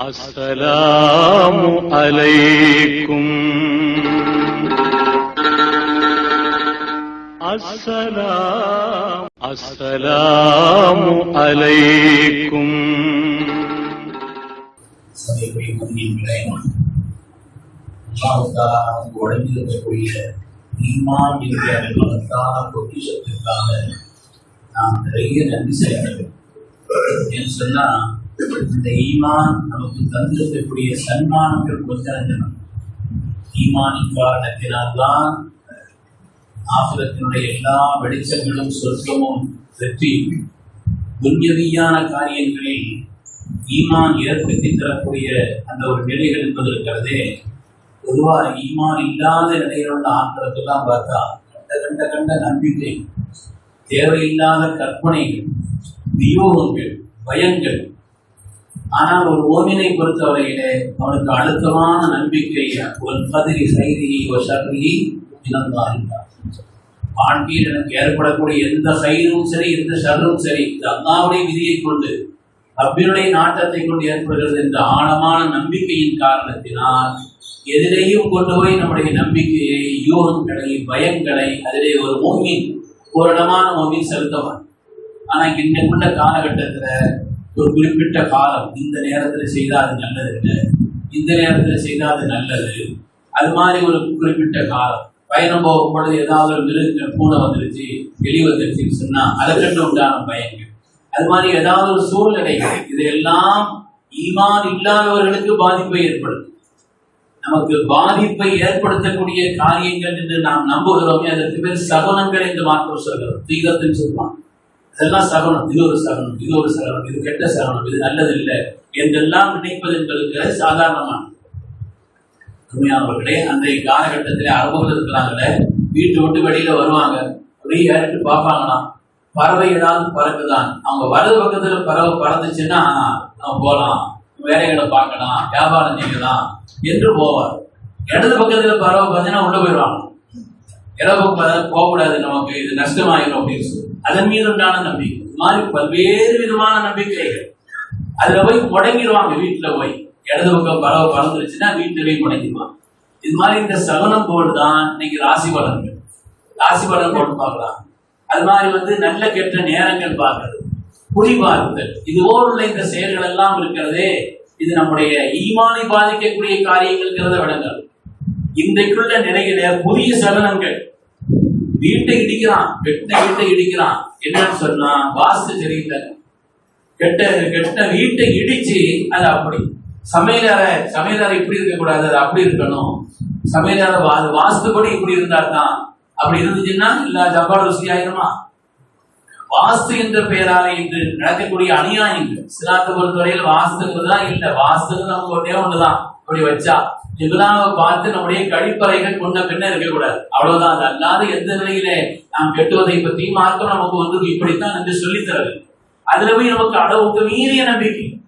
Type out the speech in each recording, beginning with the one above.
السلام عليكم السلام السلام عليكم சபைக்குரிய மதியங்களே அல்லாஹாலா நமக்கு வழங்கியிருக்கக்கூடிய ஈமான் என்கிற மகத்தான பொக்கிஷத்திற்காக நாம் நிறைய நன்றி செய்ய வேண்டும் ஏன்னு சொன்னா இந்த ஈமான் நமக்கு தந்திருக்கக்கூடிய சன்மானங்கள் கொஞ்சம் ஈமானின் காரணத்தினால்தான் ஆசுரத்தினுடைய எல்லா வெளிச்சங்களும் சொர்க்கமும் வெற்றி. புண்ணியவியான காரியங்களில் ஈமான் ஏற்படுத்தி தரக்கூடிய அந்த ஒரு நிலைகள் என்பது இருக்கிறதே. பொதுவாக ஈமான் இல்லாத நிலையில் உள்ள ஆட்களுக்கெல்லாம் பார்த்தா கண்ட கண்ட கண்ட நம்பிக்கை தேவையில்லாத கற்பனைகள் வியோகங்கள் பயங்கள் ஆனால் ஒரு ஓமினை பொறுத்தவரையிலே அவனுக்கு அழுத்தமான நம்பிக்கை ஒரு பதிரி சைதியை ஒரு சக்தி இழந்தார் வாழ்க்கையில் எனக்கு ஏற்படக்கூடிய எந்த சைரும் சரி எந்த ஷர்ரும் சரி இது அல்லாவுடைய விதியை கொண்டு அப்பினுடைய நாட்டத்தை கொண்டு ஏற்படுகிறது என்ற ஆழமான நம்பிக்கையின் காரணத்தினால் எதிலேயும் கொண்டு போய் நம்முடைய நம்பிக்கையை யூகங்களை பயங்களை அதிலே ஒரு மோமின் பூரணமான ஓமின் செலுத்தவன் ஆனால் இன்னைக்குள்ள காலகட்டத்தில் ஒரு குறிப்பிட்ட காலம். இந்த நேரத்தில் செய்தால் அது நல்லது இல்லை? இந்த நேரத்தில் செய்தால் அது நல்லது? அது மாதிரி ஒரு குறிப்பிட்ட காலம். பயணம் போகும் பொழுது ஏதாவது ஒரு மிருகங்கள் பூனை வந்துருச்சு எலி வந்துருச்சுன்னு சொன்னால் அதை உண்டான பயங்கள் அது மாதிரி ஏதாவது ஒரு சூழ்நிலைகள். இதையெல்லாம் ஈமான் இல்லாதவர்களுக்கு பாதிப்பை ஏற்படுத்தும். நமக்கு பாதிப்பை ஏற்படுத்தக்கூடிய காரியங்கள் என்று நாம் நம்புகிறோமே அதற்கு பேர் சகுனங்கள் என்று மாற்றம் சொல்கிறோம். தீகத்தில் சொல்லுவாங்க இதெல்லாம் சகனம் இது ஒரு சகனம் இது ஒரு சகனம் இது கெட்ட சகனம் இது நல்லது இல்லை என்றெல்லாம் நினைப்பது எங்களுக்கு சாதாரணமான உண்மையானவர்களே அன்றைய காலகட்டத்தில் அரபுகள் இருக்கிறாங்களே வீட்டு விட்டு வெளியில வருவாங்க அப்படியே ஏறிட்டு பார்ப்பாங்களாம். பறவை ஏதாவது பறக்குதான். அவங்க வலது பக்கத்துல பறவை பறந்துச்சுன்னா நம்ம போகலாம் வேலைகளை பார்க்கலாம் வியாபாரம் செய்யலாம் என்று போவார். இடது பக்கத்துல பறவை பார்த்தீங்கன்னா உள்ள போயிடுவாங்க. இடது பக்கம் போகக்கூடாது நமக்கு இது நஷ்டமாயிடும் அப்படின்னு சொல்லி. அதன் மீது உண்டான நம்பிக்கை. இது மாதிரி பல்வேறு விதமான நம்பிக்கைகள். அதுல போய் முடங்கிடுவாங்க வீட்டுல போய். இடது பக்கம் பறவை பறந்துருச்சுன்னா வீட்டுல போய் முடங்கிடுவாங்க இது மாதிரி இந்த சகுனம் போர்டு தான் இன்னைக்கு ராசி பலன்கள். ராசி பலன் போட்டு பார்க்கலாம். அது மாதிரி வந்து நல்ல கெட்ட நேரங்கள் பார்க்கறது. குறி பார்த்தல் இதுவோடு உள்ள இந்த செயல்கள் எல்லாம் இருக்கிறதே இது நம்முடைய ஈமானை பாதிக்கக்கூடிய காரியங்கள்ங்கிறத விடங்கள் இன்றைக்குள்ள நிலையில புதிய சலனங்கள் வீட்டை இடிக்கிறான் கெட்ட வீட்டை இடிக்கிறான். என்னன்னு சொன்னா வாஸ்து சரியில்லை கெட்ட கெட்ட வீட்டை இடிச்சு அது அப்படி. சமையலறை சமையலறை இப்படி இருக்க கூடாது அது அப்படி இருக்கணும். சமையலறை வா- அது வாஸ்துபடி இப்படி இருந்தா தான் அப்படி இருந்துச்சுன்னா இல்ல ஜப்பாடு ருசி ஆயிருமா? வாஸ்து என்ற பெயரால இன்று நடக்கக்கூடிய அநியாயங்கள். சிலாத்தை பொறுத்தவரையில் வாஸ்துங்கிறதுதான் இல்லை. வாஸ்துங்கிறது நமக்கு ஒன்றே ஒண்ணுதான். அப்படி வச்சா இவ்வளவு பார்த்து நம்முடைய கழிப்பறைகள் கொண்ட பின்ன இருக்கக்கூடாது. அவ்வளவுதான். அது அல்லாத எந்த நிலையிலே நாம் கெட்டுவதை பற்றி மார்க்கம் நமக்கு வந்து இப்படித்தான் என்று சொல்லித் தரது அதுல போய் நமக்கு அளவுக்கு மீறிய நம்பிக்கை.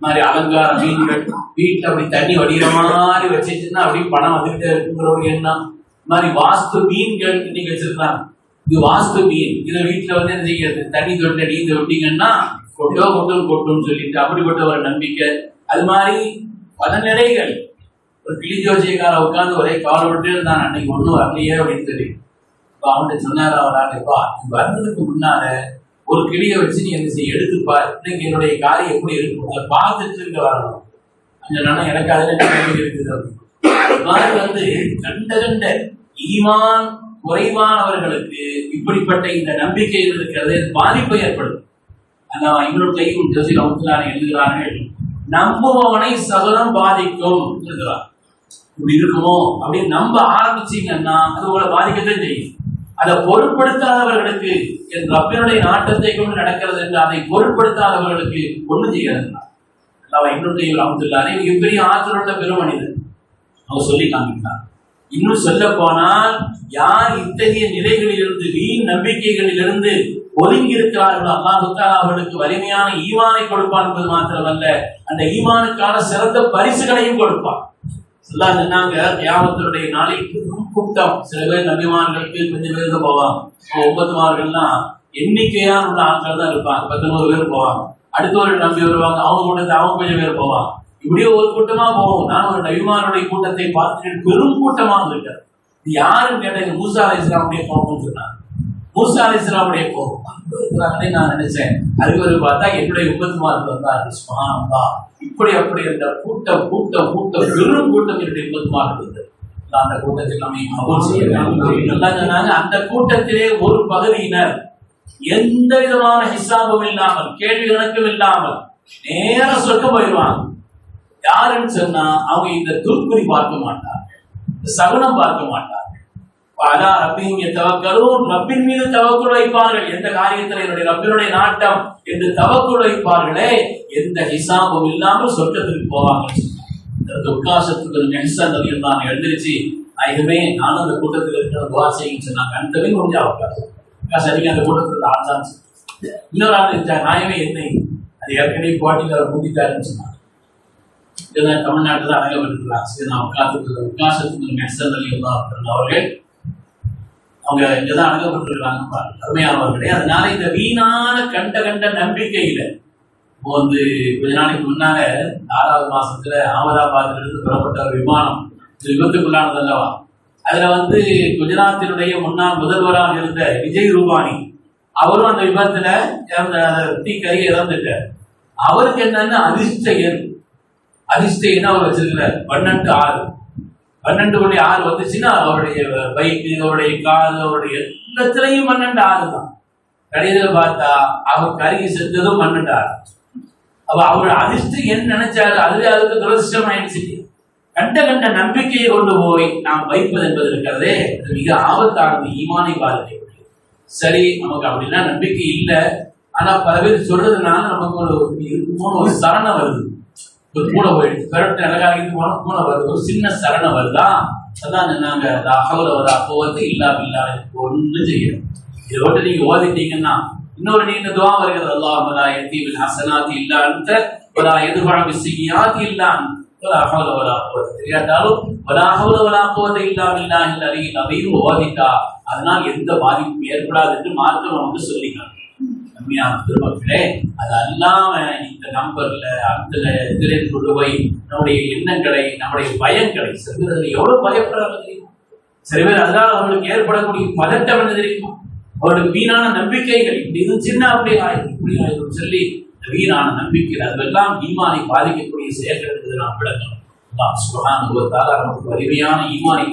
மாதிரி அலங்கார மீன்கள் வீட்டுல அப்படி தண்ணி வடிகிற மாதிரி வச்சுச்சுன்னா அப்படி பணம் வந்துகிட்டே இருக்குங்கிற ஒரு எண்ணம். மாதிரி வாஸ்து மீன்கள் இன்னைக்கு வச்சிருக்காங்க. இது வாஸ்து மீன். இதை வீட்டுல வந்து என்ன செய்யறது? தண்ணி தொட்ட நீந்த விட்டீங்கன்னா கொட்டோ கொட்டும் கொட்டும்னு சொல்லிட்டு அப்படிப்பட்ட ஒரு நம்பிக்கை. அது மாதிரி பல நிலைகள். ஒரு கிளி ஜோசியக்கார உட்கார்ந்து ஒரே கவலை விட்டு இருந்தான். அன்னைக்கு ஒன்றும் வரலையே அப்படின்னு சொல்லி. இப்ப அவன்கிட்ட சொன்னார் அவர் ஆண்டுப்பா நீ வர்றதுக்கு முன்னால ஒரு கிளியை வச்சு நீ என்ன செய்ய எடுத்துப்பா இன்னைக்கு என்னுடைய காரியம் எப்படி இருக்கும் அதை பார்த்துட்டு இருக்க வரணும். அந்த நானும் எனக்கு அதுல இருக்குது அப்படின்னு. மாதிரி வந்து கண்ட கண்ட ஈமான் குறைவானவர்களுக்கு இப்படிப்பட்ட இந்த நம்பிக்கையில் இருக்கிறது பாதிப்பு பாதிப்பை ஏற்படுத்தும். அதான் இன்னொரு கையும் ஜோசி அவுத்துலான எழுதுகிறார்கள். நம்புபவனை சகலம் பாதிக்கும் இப்படி இருக்குமோ அப்படின்னு நம்ப ஆரம்பிச்சீங்கன்னா அது உங்களை பாதிக்கத்தான் செய்யும். அதை பொருட்படுத்தாதவர்களுக்கு என் ரப்பினுடைய நாட்டத்தை கொண்டு நடக்கிறது என்று அதை பொருட்படுத்தாதவர்களுக்கு ஒண்ணும் செய்யாது அல்லாஹ் இன்னொரு கையில் பெரிய ஆற்றல் உள்ள பெருமனிதன் அவர் சொல்லி காமிக்கிறார். இன்னும் சொல்ல போனால் யார் இத்தகைய நிலைகளிலிருந்து வீண் நம்பிக்கைகளிலிருந்து ஒதுங்கி இருக்கிறார்களோ அல்லாஹு அவர்களுக்கு வலிமையான ஈமானை கொடுப்பான் என்பது மாத்திரமல்ல அந்த ஈமானுக்கான சிறந்த பரிசுகளையும் கொடுப்பான். அல்லாஹ் சொன்னாங்க தியாகத்தினுடைய நாளைக்கு கூட்டம். சில பேர் நபிமார்களுக்கு கொஞ்சம் பேர் தான் போவாங்க ஒன்பதுமார்கள்லாம் எண்ணிக்கையான உள்ள ஆட்கள் தான் இருப்பாங்க பத்தொன்பது பேர் போவாங்க. அடுத்த ஒரு நம்பி வருவாங்க. அவங்க கூட அவங்க கொஞ்சம் பேர் போவாங்க. இப்படியே ஒரு கூட்டமா போகும் நான் ஒரு நபிமாருடைய கூட்டத்தை பார்த்துட்டு பெரும் கூட்டமாக இருக்கிறது இது யாருன்னு கேட்டீங்க மூசா அலி இஸ்லாமுடைய கோபம்னு சொன்னாங்க. மூசா அலி இஸ்லாமுடைய கோபம். இருக்கிறாங்கன்னு நான் நினைச்சேன். அறிவுரை பார்த்தா என்னுடைய உபத்துமார்கள் வந்தார்கள். சுமானந்தா இப்படி அப்படி இருந்த கூட்டம் கூட்டம் கூட்டம் பெரும் கூட்டம் என்னுடைய உபத்துமார்கள் இருந்தது அந்த கூட்டத்தில் நம்ம கபூல் செய்ய சொன்னாங்க. அந்த கூட்டத்திலே ஒரு பகுதியினர் எந்த விதமான ஹிசாபும் இல்லாமல் கேள்வி கணக்கும் இல்லாமல் நேர சொர்க்கம் போயிடுவாங்க யாருன்னு சொன்னா அவங்க இந்த துருக்குறி பார்க்க மாட்டார் சகுனம் பார்க்க மாட்டார் அலா ரப்பின் தவக்கரும் ரப்பின் மீது தவக்குள் வைப்பார்கள். எந்த காரியத்தில் என்னுடைய ரப்பினுடைய நாட்டம் என்று தவக்குள் வைப்பார்களே எந்த ஹிசாபும் இல்லாமல் சொர்க்கத்துக்கு போவாங்க. இந்த துர்காசத்துக்கு நெஹசன் தான் எழுந்திருச்சு ஆகவே நானும் அந்த கூட்டத்தில் இருக்கிற துவா செய்யும் சொன்னாங்க அந்த கொஞ்சம் அவகாசம் சரிங்க அந்த கூட்டத்தில் ஆசான் இன்னொரு ஆள் இருந்தா நாயமே என்னை? அது ஏற்கனவே போட்டியில் அவர் கூட்டிட்டாருன்னு சொன்னாங்க இதெல்லாம் தமிழ்நாட்டில் தான் அடங்கப்பட்டிருக்கிறார் சரி நான் உட்கார்ந்து உட்காசத்துக்கு நெசல் அவர்கள் அவங்க இங்கதான் அடங்கப்பட்டிருக்கிறாங்க பாருங்க. அருமையானவர்களே அதனால இந்த வீணான கண்ட கண்ட நம்பிக்கையில இப்போ வந்து கொஞ்ச நாளைக்கு முன்னால ஆறாவது மாசத்துல அகமதாபாத்ல இருந்து புறப்பட்ட ஒரு விமானம் விபத்துக்குள்ளானது அல்லவா அதுல வந்து குஜராத்தினுடைய முன்னாள் முதல்வராக இருந்த விஜய் ரூபானி அவரும் அந்த விபத்துல இறந்த தீக்கறி இறந்துட்டார். அவருக்கு என்னன்னு அதிர்ஷ்ட எண் அதிர்ஷ்ட என்ன அவர் வச்சிருக்கிறார் பன்னெண்டு ஆறு. பன்னெண்டு புள்ளி ஆறு வந்துச்சுன்னா அவருடைய பைக்கு அவருடைய கார் அவருடைய எல்லாத்துலயும் பன்னெண்டு ஆறு தான். கடைசியில் பார்த்தா அவர் கருகி செத்ததும் பன்னெண்டு ஆறு. அப்ப அவர் அதிர்ஷ்டம் என்ன நினைச்சாரு? அதுவே அதுக்கு துரதிருஷ்டம் ஆயிடுச்சு கண்ட கண்ட நம்பிக்கையை கொண்டு போய் நாம் வைப்பது என்பது இருக்கிறதே அது மிக ஆபத்தானது ஈமானை பாதிக்க சரி நமக்கு அப்படின்னா நம்பிக்கை இல்லை. ஆனா பல பேர் சொல்றதுனால நமக்கு ஒரு இருக்குமோ ஒரு சரணம் வருது. ஒரு பூனை போயிடுச்சு பெரட்டு அழகாகிட்டு போனோம் பூனை வருது. ஒரு சின்ன சரணம் வருதான் அதான் நாங்கள் அகவல வர அப்போவது இல்லா இல்லா ஒன்றும் செய்யணும் இதை விட்டு நீங்க ஓதிட்டீங்கன்னா இன்னொரு நீண்ட துவா வருகிறது. அல்லாஹ் வலா யத்தீபில் ஹசனாத்தி இல்லா ஒரு வலா எதிர்பார விசிகியாத்தி இல்லா வலா ஒரு வலா போவது தெரியாதாலும் வலா ஹவுல வலா குவத்த இல்லா இல்லா இல்ல அலையில் அதையும் ஓதிட்டா அதனால் எந்த பாதிப்பும் ஏற்படாது என்று மார்க்கம் வந்து சொல்லிக்கலாம் உண்மையான பெருமக்களே அது அல்லாம இந்த நம்பர்ல அந்த இதுல கொண்டு போய் நம்முடைய எண்ணங்களை நம்முடைய பயங்களை செல்வதில் எவ்வளவு பயப்படுறாங்க தெரியுமா? சில பேர் அதனால அவங்களுக்கு ஏற்படக்கூடிய பதட்டம் என்ன தெரியுமா? அவருடைய வீணான நம்பிக்கைகள் இப்படி இது சின்ன அப்படி ஆயிடும் இப்படி ஆயிடும் சொல்லி வீணான நம்பிக்கை அதுவெல்லாம் ஈமானை பாதிக்கக்கூடிய செயல்கள் என்பது நாம் விளக்கணும். அல்லாஹ் நமக்கு ஈமானை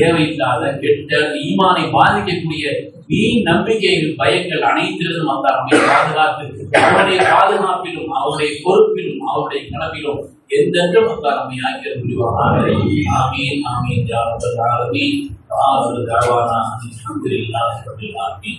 தேவையில்லாத கெட்ட ஈமானை பாதிக்கக்கூடிய நீ நம்பிக்கைகள் பயங்கள் அனைத்திலும் அந்த நம்மை பாதுகாத்து அவருடைய பாதுகாப்பிலும் அவருடைய பொறுப்பிலும் அவருடைய கனவிலும் எந்தென்றும் அந்த நம்மை ஆக்கிய புரிவாராக ஆமீன் ஆமீன் யா ரப்பல் ஆலமீன் ஆஹிரு தஅவானா அல்ஹம்துலில்லாஹி